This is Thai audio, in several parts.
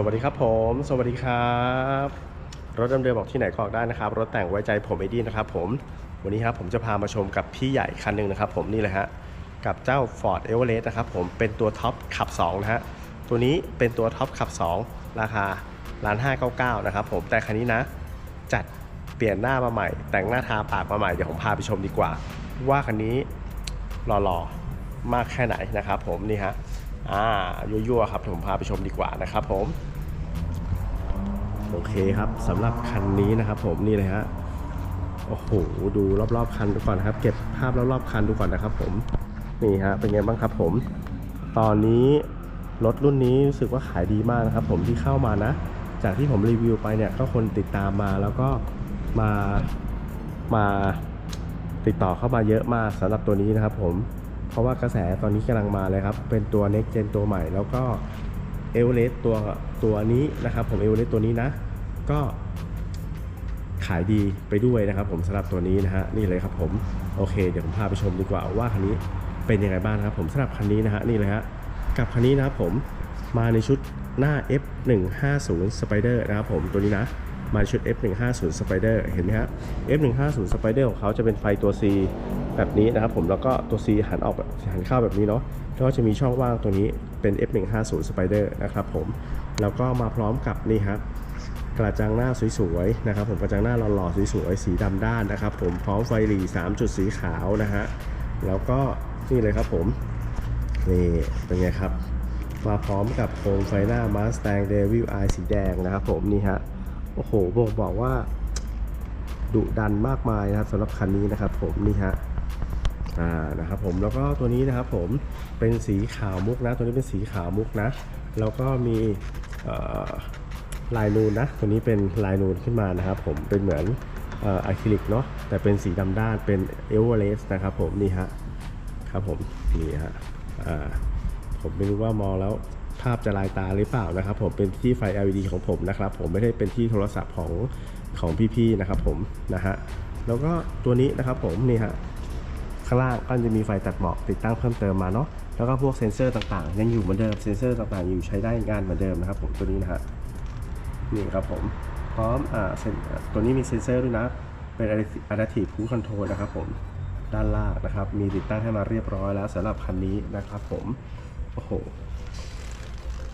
สวัสดีครับผม สวัสดีครับ รถดำเดิมบอกที่ไหนก็ออกได้นะครับ รถแต่งไว้ใจผมเอดีนะครับผมวันนี้ครับผมจะพามาชมกับพี่ใหญ่คันหนึ่งนะครับผมนี่เลยฮะกับเจ้า Ford e v e r e s t นะครับผมเป็นตัวท็อปขับ2นะฮะตัวนี้เป็นตัวท็อปขับ 2 ราคาล้านห้าเก้าเก้านะครับผมแต่คันนี้นะ จัดเปลี่ยนหน้ามาใหม่ แต่งหน้าทาปากมาใหม่เดี๋ยวผมพาไปชมดีกว่า ว่าคันนี้หล่อๆมากแค่ไหนนะครับผมนี่ฮะอ่ายั่วๆครับผมพาไปชมดีกว่านะครับผม โอเคครับสำหรับคันนี้นะครับผมนี่เลยฮะโอ้โหดูรอบๆคันดูก่อนนะครับ เก็บภาพรอบๆคันดูก่อนนะครับ ผมนี่ฮะเป็นไงบ้างครับผม ตอนนี้รถรุ่นนี้รู้สึกว่าขายดีมากนะครับ ผมที่เข้ามานะ จากที่ผมรีวิวไปเนี่ยก็คนติดตามมาแล้วก็มามาติดต่อเข้ามาเยอะมากสำหรับตัวนี้นะครับ ผมเพราะว่ากระแสตอนนี้กำลังมาเลยครับ เป็นตัว next gen ตัวใหม่แล้วก็ เอเวอเรสต์ตัวตัวนี้นะครับผมเอเวอเรสต์ตัวนี้นะ ก็ขายดีไปด้วยนะครับ ผมสำหรับตัวนี้นะฮะนี่เลยครับผมโอเค เดี๋ยวผมพาไปชมดีกว่าว่าคันนี้เป็นยังไงบ้างนะครับ ผมสำหรับคันนี้นะฮะนี่เลยฮะกับคันนี้นะครับผมมาในชุดหน้า F150 Spider นะครับผมตัวนี้นะมาชุด F150 Spider เห็นไหมฮะ F150 Spider ของเขาจะเป็นไฟตัว C แบบนี้นะครับผมแล้วก็ตัว C หันออกหันเข้าแบบนี้เนาะแล้วก็จะมีช่องว่างตัวนี้เป็น F150 Spider นะครับผมแล้วก็มาพร้อมกับนี่ครับกระจังหน้าสวยๆนะครับผมกระจังหน้าหล่อๆสวยๆสีดำด้านนะครับผมพร้อมไฟหลี3 จุดสีขาวนะฮะแล้วก็นี่เลยครับผมนี่เป็นไงครับมาพร้อมกับโคมไฟหน้า Mustang Devil Eye สีแดงนะครับผมนี่ฮะโอ้โหบอกบอกว่าดุดันมากมายนะครับสำหรับคันนี้นะครับผมนี่ฮะ อ่านะครับผมแล้วก็ตัวนี้นะครับผมเป็นสีขาวมุกนะ ตัวนี้เป็นสีขาวมุกนะ แล้วก็มีลายนูนนะ ตัวนี้เป็นลายนูนขึ้นมานะครับผมเป็นเหมือนอะคริลิกเนาะแต่เป็นสีดำด้านเป็นเอเวอเรสต์นะครับผมนี่ฮะครับผมนี่ฮะผมไม่รู้ว่ามองแล้วภาพจะลายตาหรือเปล่านะครับ ผมเป็นที่ไฟ LED ของผมนะครับ ผมไม่ได้เป็นที่โทรศัพท์ของของพี่ๆนะครับผมนะฮะแล้วก็ตัวนี้นะครับผมนี่ฮะ ข้างล่างก็จะมีไฟตัดหมอกติดตั้งเพิ่มเติมมาเนาะแล้วก็พวกเซ็นเซอร์ต่างๆ ยังอยู่เหมือนเดิมเซ็นเซอร์ต่างๆ อยู่ใช้ได้งานเหมือนเดิมนะครับผมตัวนี้นะฮะนี่ครับผมพร้อมอ่าตัวนี้มีเซ็นเซอร์ด้วยนะเป็น Adaptive Cruise Control นะครับผมด้านล่างนะครับ มีติดตั้งให้มาเรียบร้อยแล้วสำหรับคันนี้นะครับผมโอ้โห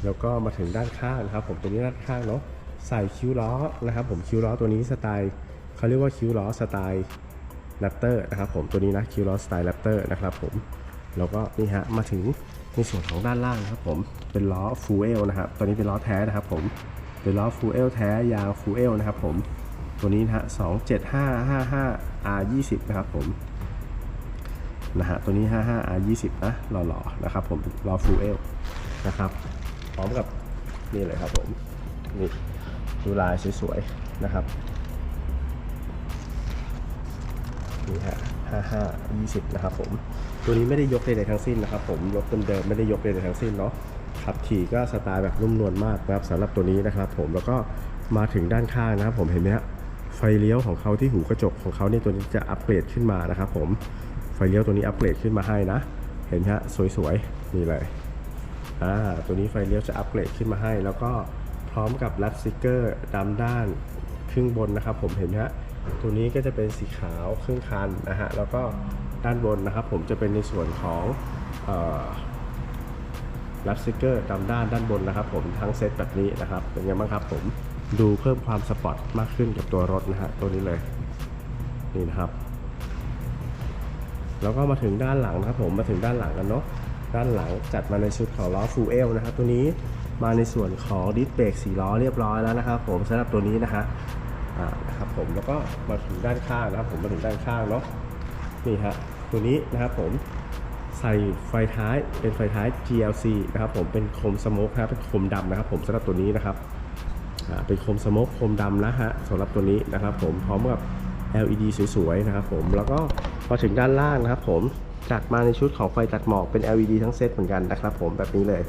แล้วก็มาถึงด้านข้างนะครับ ผมตัวนี้ด้านข้างเนาะใส่คิ้วล้อนะครับ ผมคิ้วล้อตัวนี้สไตล์เขาเรียกว่าคิ้วล้อสไตล์ แรปเตอร์นะครับผมตัวนี้นะคิ้วล้อสไตล์แรปเตอร์นะครับผมแล้วก็นี่ฮะมาถึงในส่วนของด้านล่างนะครับผมเป็นล้อฟูเอลนะครับตัวนี้เป็นล้อแท้นะครับผมเป็นล้อฟูเอลแท้ยางฟูเอลนะครับผมตัวนี้นะฮะ27555 R 20 นะครับผมนะฮะตัวนี้ 55 R 20 นะหล่อๆนะครับผมล้อฟูเอลนะครับพร้อมกับนี่เลยครับผมนี่ดูลายสวยๆนะครับ นี่ฮะ55 20นะครับผม ตัวนี้ไม่ได้ยกใดๆทั้งสิ้นนะครับผมรถเดิมๆไม่ได้ยกใดๆทั้งสิ้นเนาะขับขี่ก็สไตล์แบบนุ่มนวลมากนะครับสำหรับตัวนี้นะครับ ผมแล้วก็มาถึงด้านข้างนะครับผมเห็นไหมฮะไฟเลี้ยวของเขาที่หูกระจกของเขาเนี่ยตัวนี้จะอัปเกรดขึ้นมานะครับผมไฟเลี้ยวตัวนี้อัปเกรดขึ้นมาให้นะ เห็นไหมฮะสวยๆนี่เลยอ่าตัวนี้ไฟเลี้ยวจะอัปเกรดขึ้นมาให้ แล้วก็พร้อมกับลัดสติกเกอร์ดำด้านครึ่งบนนะครับผมเห็นไหมฮะ ตัวนี้ก็จะเป็นสีขาวครึ่งคันนะฮะแล้วก็ด้านบนนะครับผมจะเป็นในส่วนของเอ่อรับสติกเกอร์ดำด้านด้านบนนะครับ ผมทั้งเซตแบบนี้นะครับเป็นไงบ้างครับผมดูเพิ่มความสปอร์ตมากขึ้นกับตัวรถนะฮะตัวนี้เลยนี่นะครับ แล้วก็มาถึงด้านหลังนะครับผมมาถึงด้านหลังกันเนาะด้านหลังจัดมาในชุดของล้อฟูเอลนะครับตัวนี้มาในส่วนของดิสเบรกสีล้อเรียบร้อยแล้วนะครับ ผมสำหรับตัวนี้นะฮะ อ่านะครับผมแล้วก็มาถึงด้านข้างนะครับผมมาถึงด้านข้างเนาะนี่ฮะตัวนี้นะครับผมใส่ไฟท้ายเป็นไฟท้าย GLC นะครับผมเป็นโคมสโมกนะครับเป็นโคมดำนะครับ ผมสำหรับตัวนี้นะครับเป็นโคมสโมกโคมดำนะฮะสำหรับตัวนี้นะครับ ผมพร้อมกับ LED สวยๆนะครับผมแล้วก็พอถึงด้านล่างนะครับ ผมจัดมาในชุดของไฟตัดหมอกเป็น LED ทั้งเซตเหมือนกันนะครับ ผมแบบนี้เลย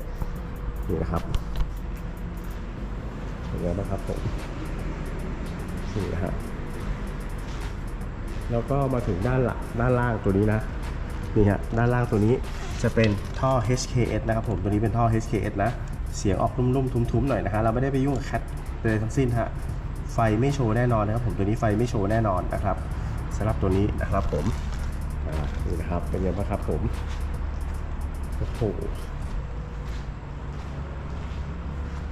นี่นะครับอย่างนี้นะครับผม นี่นะฮะแล้วก็มาถึงด้านหลังด้านล่างตัวนี้นะนี่ฮะด้านล่างตัวนี้จะเป็นท่อ HKS นะครับผมตัวนี้เป็นท่อ HKS นะ เสียงออกนุ่มๆทุ้มๆหน่อยนะฮะเราไม่ได้ไปยุ่งกับแคทเลยทั้งสิ้นฮะไฟไม่โชว์แน่นอนนะครับผมตัวนี้ไฟไม่โชว์แน่นอนนะครับสำหรับตัวนี้นะครับผมอ่านี่นะครับเป็นยังไงบ้างครับผมโอ้โห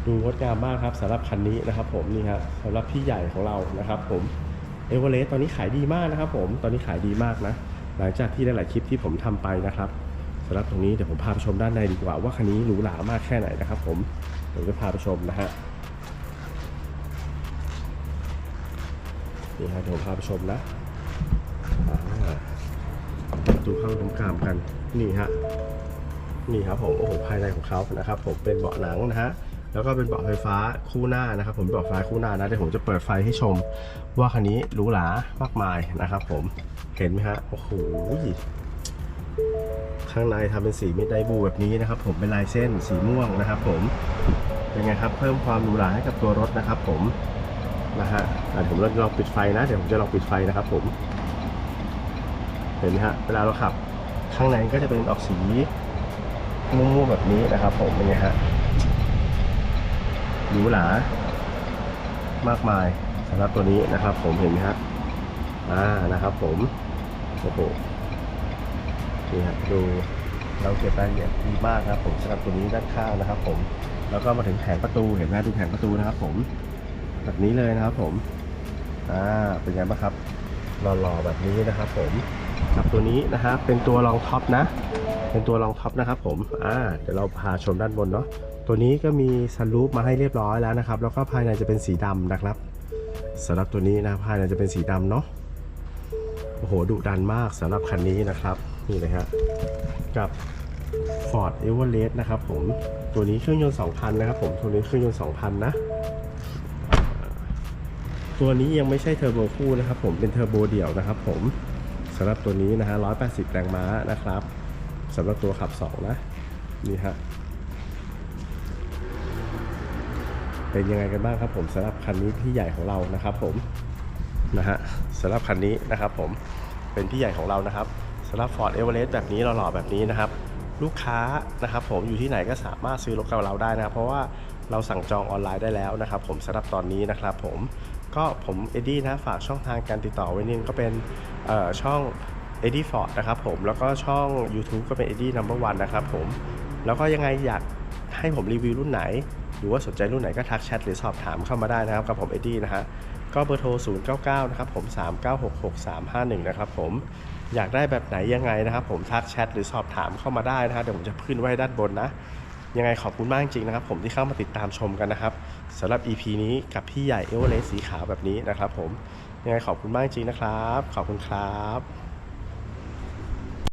ดูงดงามมากครับสำหรับคันนี้นะครับ ผมนี่ครับสำหรับพี่ใหญ่ของเรานะครับ ผมเอเวอเรสต์ตอนนี้ขายดีมากนะครับ ผมตอนนี้ขายดีมากนะ หลังจากที่หลายๆคลิปที่ผมทำไปนะครับสำหรับตรงนี้เดี๋ยวผมพาไปชมด้านในดีกว่าว่าคันนี้หรูหรามากแค่ไหนนะครับ ผมเดี๋ยวจะพาไปชมนะฮะนี่ฮะเดี๋ยวผมพาไปชมนะดูข้างตรงกลางกันนี่ฮะนี่ครับผมโอ้โหภายในของเขานะครับ ผมเป็นเบาะหนังนะฮะ แล้วก็เป็นเบาะไฟฟ้าคู่หน้านะครับผมเบาะไฟฟ้าคู่หน้านะเดี๋ยวผมจะเปิดไฟให้ชม ว่าคันนี้หรูหรามากมายนะครับผมเห็นไหมฮะโอ้โหข้างในทำเป็นสีมิดไดบูแบบนี้นะครับ ผมเป็นลายเส้นสีม่วงนะครับ ผมเป็นไงครับ เพิ่มความหรูหราให้กับตัวรถนะครับ ผมนะฮะอะผมลองปิดไฟนะเดี๋ยวผมจะลองปิดไฟนะครับ ผม เห็นไหมฮะเวลาเราขับ ข้างในก็จะเป็นออกสีม่วงๆแบบนี้นะครับ ผมเป็นไงฮะ หรูหรามากมายสำหรับตัวนี้นะครับ ผมเห็นไหมฮะอ่านะครับผมโอ้โหนี่ครับดูเราเก็บรายละเอียดดีมากครับ ผมสำหรับตัวนี้ด้านข้างนะครับ ผมแล้วก็มาถึงแผงประตูเห็นไหมดูแผงประตูนะครับ ผมแบบนี้เลยนะครับ ผมอ่าเป็นไงบ้างครับหล่อๆแบบนี้นะครับ ผมกับตัวนี้นะครับเป็นตัวรองท็อปนะ เป็นตัวรองท็อปนะครับ ผมอ่าเดี๋ยวเราพาชมด้านบนเนาะ ตัวนี้ก็มีซันรูฟมาให้เรียบร้อยแล้วนะครับ แล้วก็ภายในจะเป็นสีดำนะครับสำหรับตัวนี้นะภายในจะเป็นสีดำเนาะโอ้โหดุดันมากสำหรับคันนี้นะครับนี่เลยฮะกับ Ford Everest นะครับผมตัวนี้เครื่องยนต์ 2,000 นะครับผมตัวนี้เครื่องยนต์ 2,000 นะ ตัวนี้ยังไม่ใช่เทอร์โบคู่นะครับผมเป็นเทอร์โบเดี่ยวนะครับผมสำหรับตัวนี้นะฮะ180 แรงม้านะครับสำหรับตัวขับ 2 นะ นี่ฮะ เป็นยังไงกันบ้างครับผมสำหรับคันนี้ที่ใหญ่ของเรานะครับผมนะฮะสำหรับคันนี้นะครับผมเป็นพี่ใหญ่ของเรานะครับสำหรับ Ford Everest แบบนี้หล่อๆแบบนี้นะครับ ลูกค้านะครับผมอยู่ที่ไหนก็สามารถซื้อรถกับเราได้นะครับ เพราะว่าเราสั่งจองออนไลน์ได้แล้วนะครับ ผมสำหรับตอนนี้นะครับผมก็ผมเอ็ดดี้นะฝากช่องทางการติดต่อไว้นิดนึงก็เป็นเอ่อช่อง e d d i e Ford นะครับผมแล้วก็ช่อง YouTube ก็เป็น e d d i e Number One นนะครับผมแล้วก็ยังไงอยากให้ผมรีวิวรุ่นไหน รือว่าสนใจรุ่นไหนก็ทักแชทหรือสอบถามเข้ามาได้นะครับกับผมเอ็ดดี้นะฮะก็เบอร์โทร 099 นะครับผม 3966351 นะครับผมอยากได้แบบไหนยังไงนะครับผมทักแชทหรือสอบถามเข้ามาได้นะฮะเดี๋ยวผมจะขึ้นไว้ด้านบนนะ ยังไงขอบคุณมากจริงนะครับผมที่เข้ามาติดตามชมกันนะครับสำหรับ EP นี้กับพี่ใหญ่เอเวอเรสต์สีขาวแบบนี้นะครับผมยังไงขอบคุณมากจริงนะครับ ขอบคุณครับ